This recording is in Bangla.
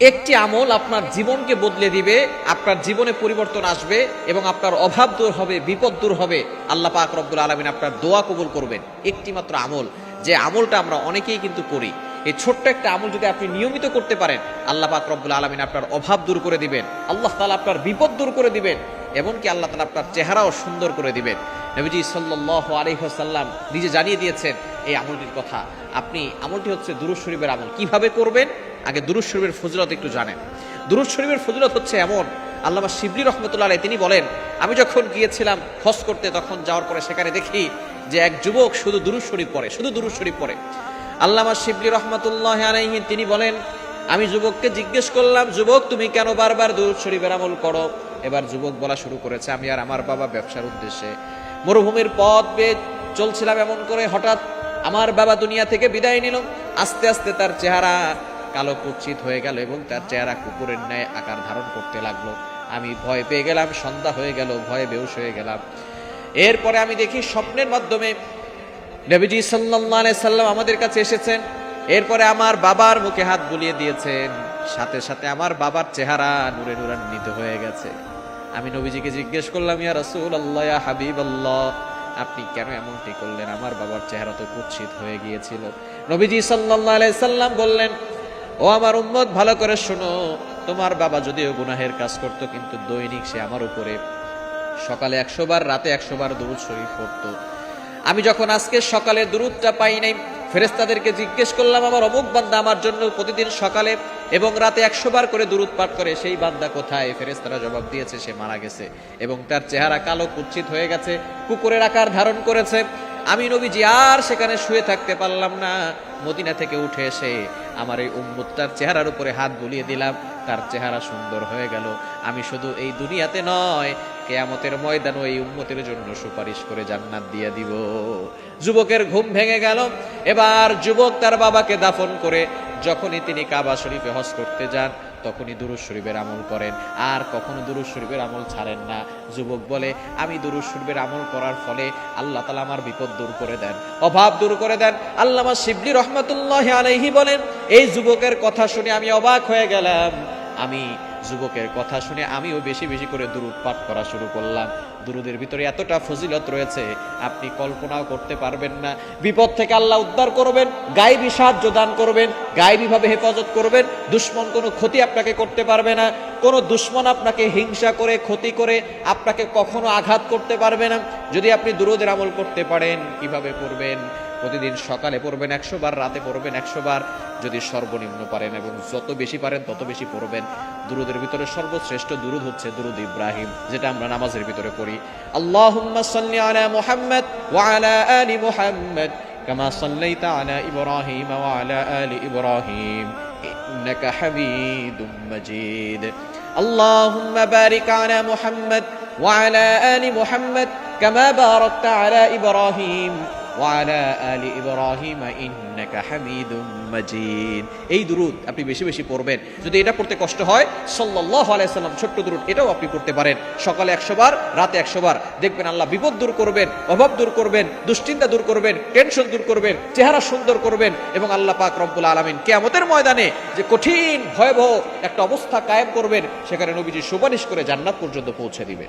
একটি আমল আপনার জীবনকে বদলে দিবে, আপনার জীবনে পরিবর্তন আসবে এবং আপনার অভাব দূর হবে, বিপদ দূর হবে। আল্লাহ পাক রব্বুল আলমিন আপনার দোয়া কবুল করবেন। একটি মাত্র আমল। যে আমলটা আমরা অনেকেই কিন্তু করি। এই ছোট্ট একটা আমল যদি আপনি নিয়মিত করতে পারেন, আল্লাহ পাক রব্বুল আলমিন আপনার অভাব দূর করে দিবেন। আল্লাহ তালা আপনার বিপদ দূর করে দিবেন। এমনকি আল্লাহ তালা আপনার চেহারাও সুন্দর করে দিবেন। নবীজি সাল্লাহ আলহিহাসাল্লাম নিজে জানিয়ে দিয়েছেন এই আমলটির কথা। আপনি আমলটি হচ্ছে দুরুজ শরীফের আমল। কীভাবে করবেন? আগে দুরুজ শরীফের ফজিলত একটু জানেন। দুরুজ শরীফের ফজিলত হচ্ছে এমন, আল্লামা শিবলি রহমতুল্লাহ তিনি বলেন, আমি যখন গিয়েছিলাম হজ করতে, তখন যাওয়ার পরে সেখানে দেখি যে এক যুবক শুধু দুরুজ শরীফ পড়ে, শুধু দুরুজ শরীফ পড়ে। আল্লামা শিবলি রহমতুল্লাহ আলাইহি তিনি বলেন, আমি যুবককে জিজ্ঞেস করলাম, যুবক, তুমি কেন বারবার দুরুদ শরীফের আমল করো? এবার যুবক বলা শুরু করেছে, আমি আর আমার বাবা ব্যবসার উদ্দেশ্যে। মরুভূমির পথ বেয়ে চলছিলাম এমন করে, হঠাৎ আমার বাবা দুনিয়া থেকে বিদায় নিল। আস্তে আস্তে তার চেহারা কালো কুচ্ছিত হয়ে গেল এবং তার চেহারা কুকুরের ন্যায় আকার ধারণ করতে লাগল। আমি ভয় পেয়ে গেলাম, সন্ধ্যা হয়ে গেল, ভয়ে বেউস হয়ে গেলাম। এরপরে আমি দেখি স্বপ্নের মাধ্যমে নবীজি সাল্লাহ সাল্লাম আমাদের কাছে এসেছেন। এরপরে আমার বাবার মুখে হাত বুলিয়ে দিয়েছেন। সাথে সাথে আমার বাবার চেহারা নূরে নূরান্বিত হয়ে গেছে। আমি নবীজিকে জিজ্ঞেস করলাম, ইয়া রাসূল আল্লাহ হাবিব আল্লাহ আপনি কেন এমনটি করলেন? আমার বাবার চেহারা তো কুৎসিত হয়ে গিয়েছিল। নবীজি আলাইহি সাল্লাম বললেন ও আমার উম্মত, ভালো করে শোনো। তোমার বাবা যদিও গুনাহের কাজ করতো, কিন্তু দৈনিক সে আমার উপরে সকালে একশো বার, রাতে একশো বার দুরুদ শরীফ পড়তো। আমি যখন আজকে সকালে দুরুদটা পাই নাই ফেরেস্তাদেরকে জিজ্ঞেস করলাম, আমার অমুক বান্দা আমার জন্য প্রতিদিন সকালে এবং রাতে একশো বার করে দুরুদ পাঠ করে, সেই বান্দা কোথায়? ফেরেস্তারা জবাব দিয়েছে, সে মারা গেছে এবং তার চেহারা কালো, কুচ্ছিত হয়ে গেছে, কুকুরের আকার ধারণ করেছে। আমি নবীজি আর সেখানে শুয়ে থাকতে পারলাম না। মদিনা থেকে উঠে এসে আমার এই উম্মুত্তার চেহারার উপরে হাত বুলিয়ে দিলাম, তার চেহারা সুন্দর হয়ে গেল। আমি শুধু এই দুনিয়াতে নয়, কেয়ামতের ময়দানও এই উম্মতের জন্য সুপারিশ করে জান্নাত দিয়ে দিব। যুবকের ঘুম ভেঙে গেল, এবার যুবক তার বাবাকে দাফন করে যখনই তিনি কাবা শরীফে হজ করতে যান, তখনই দুরুজ শরীফের আমল করেন। আর কখনো দুরুজ শরীফের আমল ছাড়েন না। যুবক বলে, আমি দুরুজ শরীফের আমল করার ফলে আল্লাহ তালা আমার বিপদ দূর করে দেন, অভাব দূর করে দেন। আল্লামা শিবলি রহমতুল্লাহ আলহি বলেন, এই যুবকের কথা শুনে আমি অবাক হয়ে গেলাম। আমি যুবকের কথা শুনে আমিও বেশি বেশি করে দুরুদ পাঠ করা শুরু করলাম। দুরুদের ভিতরে এতটা ফজিলত রয়েছে, আপনি কল্পনাও করতে পারবেন না। বিপদ থেকে আল্লাহ উদ্ধার করবেন, গায়েবী সাহায্য দান করবেন, গায়েবীভাবে হেফাজত করবেন, দুশ্মন কোনো ক্ষতি আপনাকে করতে পারবে না। কোনো দুশ্মন আপনাকে হিংসা করে, ক্ষতি করে আপনাকে কখনো আঘাত করতে পারবে না। যদি আপনি দুরুদের আমল করতে পারেন, কীভাবে করবেন? প্রতিদিন সকালে পড়বেন একশো বার রাতে পড়বেন একশো বার যদি সর্বনিম্ন পারেন এবং যত বেশি পারেন তত বেশি পড়বেন দুরুদের ভিতরে সর্বশ্রেষ্ঠ দুরুদ হচ্ছে দুরুদ ইব্রাহিম যেটা আমরা নামাজের ভিতরে পড়ি আল্লাহুম্মা সাল্লি আলা মুহাম্মদ ওয়া আলা আলি মুহাম্মদ কামা সাল্লাইতা আলা ইব্রাহিম ওয়া আলা আলি ইব্রাহিম ইন্নাকা হামিদুম মাজিদ اللهم بارك على محمد وعلى آل محمد كما باركت على إبراهيم ওয়ালা আলি ইব্রাহিম ইন্নাকা হামিদুম মাজিদ। এই দুরুদ আপনি বেশি বেশি পড়বেন। যদি এটা পড়তে কষ্ট হয় সাল্লাহ আলাইসাল্লাম ছোট্ট দুরুদ এটাও আপনি পড়তে পারেন। সকালে একশো বার, রাতে একশো বার। দেখবেন আল্লাহ বিপদ দূর করবেন, অভাব দূর করবেন, দুশ্চিন্তা দূর করবেন টেনশন দূর করবেন, চেহারা সুন্দর করবেন এবং আল্লাহ পাক রব্বুল আলামিন কেয়ামতের ময়দানে যে কঠিন, ভয়াবহ একটা অবস্থা কায়েম করবেন, সেখানে নবীজি সুপারিশ করে জান্নাত পর্যন্ত পৌঁছে দিবেন।